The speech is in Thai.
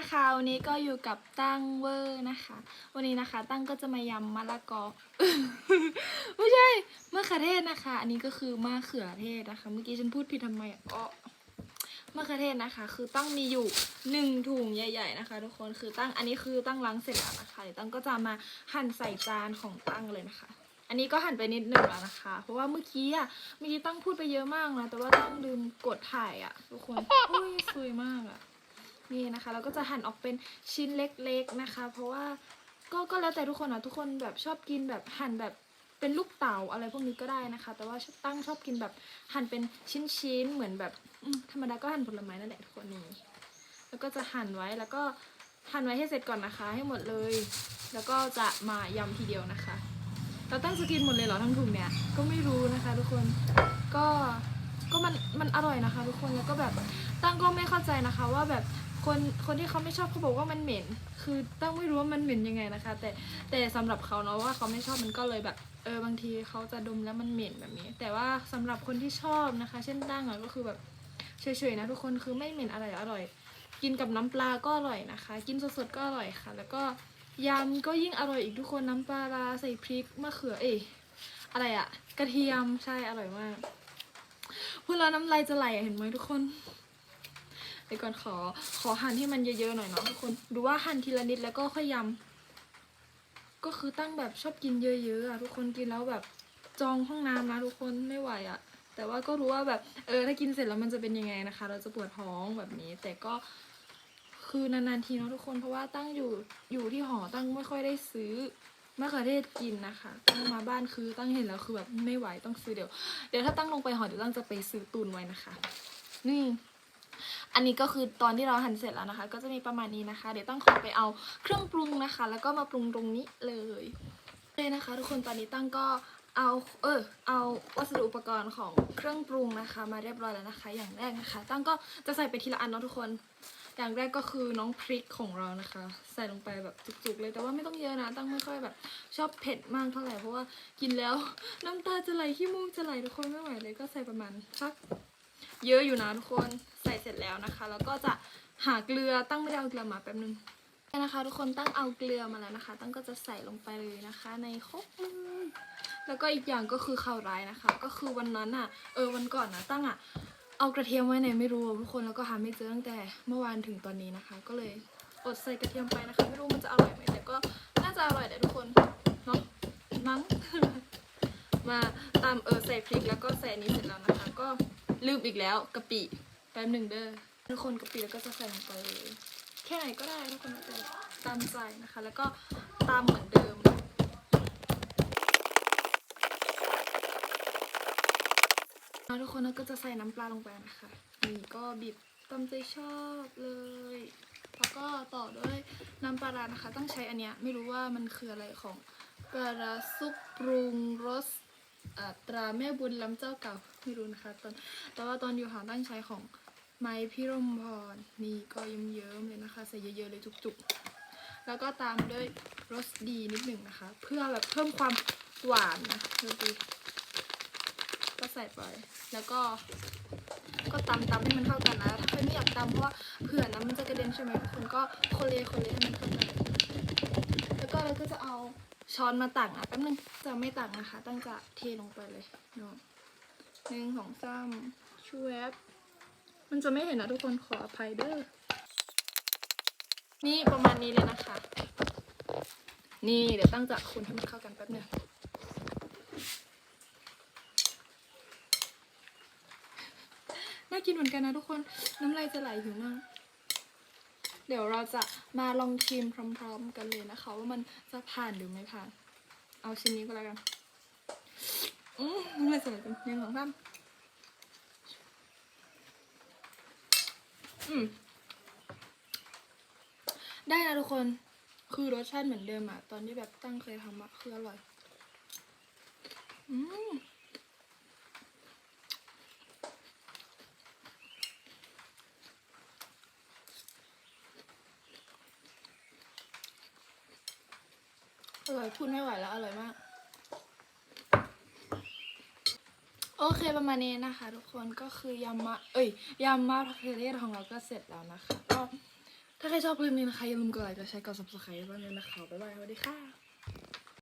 นะคะวันนี้ก็อยู่กับตั้งเวอร์นะคะ วันนี้นะคะ ตั้งก็จะมายำมะละกอไม่ใช่มะเขือเทศนะคะ อันนี้ก็คือมะเขือเทศนะคะ เมื่อกี้ฉันพูดผิดทำไมอ๋อมะเขือเทศนะคะ คือตั้งมีอยู่หนึ่งถุงใหญ่ ๆนะคะ ทุกคนคือตั้งอันนี้คือตั้งล้างเสร็จแล้วนะคะเดี๋ยวตั้งก็จะมาหั่นใส่จานของตั้งเลยนะคะ อันนี้ก็หั่นไปนิดหนึ่งแล้วนะคะ เพราะว่าเมื่อกี้อะเมื่อกี้ตั้งพูดไปเยอะมากนะแต่ว่าตั้งลืมกดถ่ายอะ ทุกคนอุ้ยสวยมากอะ นี่นะคะ เราก็จะหั่นออกเป็นชิ้นเล็กๆนะคะ เพราะว่าก็ก็แล้วแต่ทุกคนนะทุกคนแบบชอบกินแบบหั่นแบบเป็นลูกเต๋าอะไรพวกนี้ก็ได้นะคะ แต่ว่าตั้งชอบกินแบบหั่นเป็นชิ้นๆเหมือนแบบธรรมดาก็หั่นผลไม้นั่นแหละทุกคนนี่แล้วก็จะหั่นไว้แล้วก็หั่นไว้ให้เสร็จก่อนนะคะ ให้หมดเลย แล้วก็จะมายำทีเดียวนะคะ เราตั้งจะกินหมดเลยเหรอทั้งถุงเนี่ยก็ไม่รู้นะคะ ทุกคนก็ก็มันมันอร่อยนะคะ ทุกคนแล้วก็แบบตั้งก็ไม่เข้าใจนะคะ ว่าแบบ คนคนที่เขาไม่ชอบเขาบอกว่ามันเหม็น คือตั้งไม่รู้ว่ามันเหม็นยังไงนะคะ แต่แต่สำหรับเขาเนาะว่าเขาไม่ชอบมันก็เลยแบบเออบางทีเขาจะดมแล้วมันเหม็นแบบนี้ แต่ว่าสำหรับคนที่ชอบนะคะ เช่นตั้งอะก็คือแบบเฉยๆนะทุกคนคือไม่เหม็นอะไรอร่อย กินกับน้ำปลาก็อร่อยนะคะ กินสดๆก็อร่อยค่ะ แล้วก็ยำก็ยิ่งอร่อยอีกทุกคนน้ำปลาร้าใส่พริกมะเขือเอยอะไรอะกระเทียมใช่อร่อยมากพูดแล้วน้ำลายจะไหลอะเห็นไหมทุกคน ดี๋ยวก่อนขอขอหั่นให้มันเยอะๆหน่อยเนาะทุกคนดูว่าหั่นทีละนิดแล้วก็ค่อยยำก็คือตั้งแบบชอบกินเยอะๆอะทุกคนกินแล้วแบบจองห้องน้ำนะทุกคนไม่ไหวอะแต่ว่าก็รู้ว่าแบบเออถ้ากินเสร็จแล้วมันจะเป็นยังไงนะคะ เราจะปวดท้องแบบนี้ แต่ก็คือนานๆทีเนาะทุกคนเพราะว่าตั้งอยู่อยู่ที่หอตั้งไม่ค่อยได้ซื้อมะเขือเทศกินนะคะตั้งมาบ้านคือตั้งเห็นแล้วคือแบบไม่ไหวต้องซื้อเดี๋ยว เดี๋ยวถ้าตั้งลงไปหอเดี๋ยวตั้งจะไปซื้อตุนไว้นะคะ นี่ อันนี้ก็คือตอนที่เราหั่นเสร็จแล้วนะคะ ก็จะมีประมาณนี้นะคะ เดี๋ยวตั้งขอไปเอาเครื่องปรุงนะคะ แล้วก็มาปรุงตรงนี้เลยเลยนะคะ ทุกคนตอนนี้ตั้งก็เอาเออเอาวัสดุอุปกรณ์ของเครื่องปรุงนะคะ มาเรียบร้อยแล้วนะคะ อย่างแรกนะคะ ตั้งก็จะใส่ไปทีละอันเนาะทุกคน อย่างแรกก็คือน้องพริกของเรานะคะ ใส่ลงไปแบบจุกๆเลยแต่ว่าไม่ต้องเยอะนะ ตั้งไม่ค่อยแบบชอบเผ็ดมากเท่าไหร่เพราะว่ากินแล้วน้ำตาจะไหลขี้มูกจะไหลทุกคนไม่ไหวเลยก็ใส่ประมาณสัก เยอะอยู่นะทุกคนใส่เสร็จแล้วนะคะ แล้วก็จะหาเกลือตั้งไม่ได้เอาเกลือมาแป๊บนึงนะคะ ทุกคนตั้งเอาเกลือมาแล้วนะคะ ตั้งก็จะใส่ลงไปเลยนะคะ ในครกแล้วก็อีกอย่างก็คือข่าวร้ายนะคะ ก็คือวันนั้นอะเออวันก่อนนะตั้งอะเอากระเทียมไว้ไหนไม่รู้ทุกคนแล้วก็หาไม่เจอตั้งแต่เมื่อวานถึงตอนนี้นะคะ ก็เลยอดใส่กระเทียมไปนะคะ ไม่รู้มันจะอร่อยไหมแต่ก็น่าจะอร่อยแหละทุกคนเนาะมั้งมาตามเออใส่พริกแล้วก็ใส่อันนี้เสร็จแล้วนะคะ ก็ ลืมอีกแล้วกะปิแป๊บหนึ่งเด้อทุกคนกะปิแล้วก็จะใส่ลงไปเลยแค่ไหนก็ได้ทุกคนแต่ตามใจนะคะ แล้วก็ตามเหมือนเดิมแล้วทุกคนก็จะใส่น้ำปลาลงไปนะคะนี่ก็บีบตามใจชอบเลยแล้วก็ต่อด้วยน้ำปลาร้านะคะ ต้องใช้อันเนี้ยไม่รู้ว่ามันคืออะไรของปลาซุปปรุงรส ตราแม่บุญล้ำเจ้าเก่าไม่รู้นะคะตอนแต่ว่าตอนอยู่หาตั้งใช้ของไม้พิรมพรนี่ก็เยิ้มๆเลยนะคะ ใส่เยอะๆเลยจุกๆ แล้วก็ตามด้วยรสดีนิดหนึ่งนะคะ เพื่อแบบเพิ่มความหวานนะดูดีก็ใส่ไปแล้วก็ ก็ตำตำให้มันเข้ากันนะถ้าใครไม่อยากตำเพราะว่าเผื่อน้ำมันจะกระเด็นใช่ไหมทุกคนก็โคนเลโคนเลให้มันเข้ากันแล้วก็เราก็จะเอา ช้อนมาตักอะแป๊บนึงจะไม่ตักนะคะ ตั้งจะเทลงไปเลยเนาะหนึ่งสองสามชูแวบมันจะไม่เห็นนะทุกคนขออภัยเด้อนี่ประมาณนี้เลยนะคะ นี่เดี๋ยวตั้งจะคนให้มันเข้ากันแป๊บนึงน่ากินเหมือนกันนะทุกคน น้ำลายจะไหลหิวมาก เดี๋ยวเราจะมาลองชิมพร้อม ๆ กันเลยนะคะ ว่ามันจะผ่านหรือไม่ผ่าน เอาชิ้นนี้ก็แล้วกัน อืมน้ำลายจะไหลเป็นยังของท่านอืมได้นะทุกคนคือรสชาติเหมือนเดิมอะตอนที่แบบตั้งเคยทำอะคืออร่อย อืม อร่อยพูดไม่ไหวแล้วอร่อยมาก โอเคประมาณนี้นะคะ ทุกคนก็คือยำมะเอ้ยยำมะเขือเทศของเราก็เสร็จแล้วนะคะ ก็ถ้าใครชอบคลิปนี้นะคะอย่าลืมกดไลค์กดแชร์กด subscribe ด้วยนะคะบ๊ายบายสวัสดีค่ะ